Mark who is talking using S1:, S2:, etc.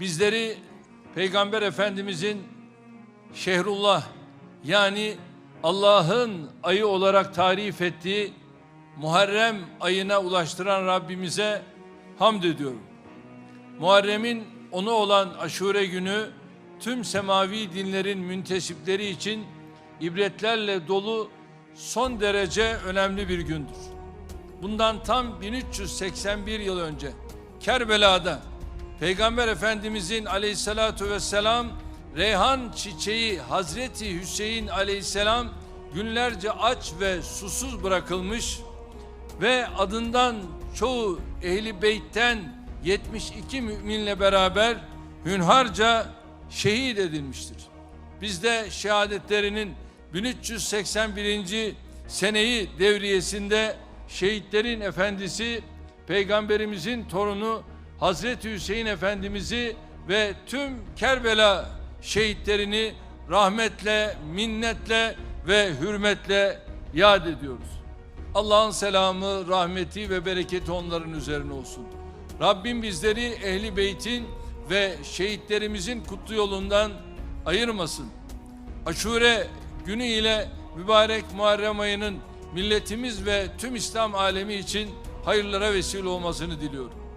S1: bizleri Peygamber Efendimizin Şehrullah yani Allah'ın ayı olarak tarif ettiği Muharrem ayına ulaştıran Rabbimize hamd ediyorum. Muharrem'in onu olan aşure günü tüm semavi dinlerin müntesipleri için ibretlerle dolu son derece önemli bir gündür. Bundan tam 1381 yıl önce Kerbela'da Peygamber Efendimizin aleyhissalatu vesselam Reyhan çiçeği Hazreti Hüseyin aleyhisselam günlerce aç ve susuz bırakılmış ve adından çoğu ehli beytten 72 müminle beraber hünharca şehit edilmiştir. Biz de şehadetlerinin 1381. seneyi devriyesinde şehitlerin efendisi peygamberimizin torunu Hazreti Hüseyin Efendimiz'i ve tüm Kerbela şehitlerini rahmetle, minnetle ve hürmetle yad ediyoruz. Allah'ın selamı, rahmeti ve bereketi onların üzerine olsun. Rabbim bizleri ehli beytin ve şehitlerimizin kutlu yolundan ayırmasın. Aşure günü ile mübarek Muharrem ayının milletimiz ve tüm İslam alemi için hayırlara vesile olmasını diliyorum.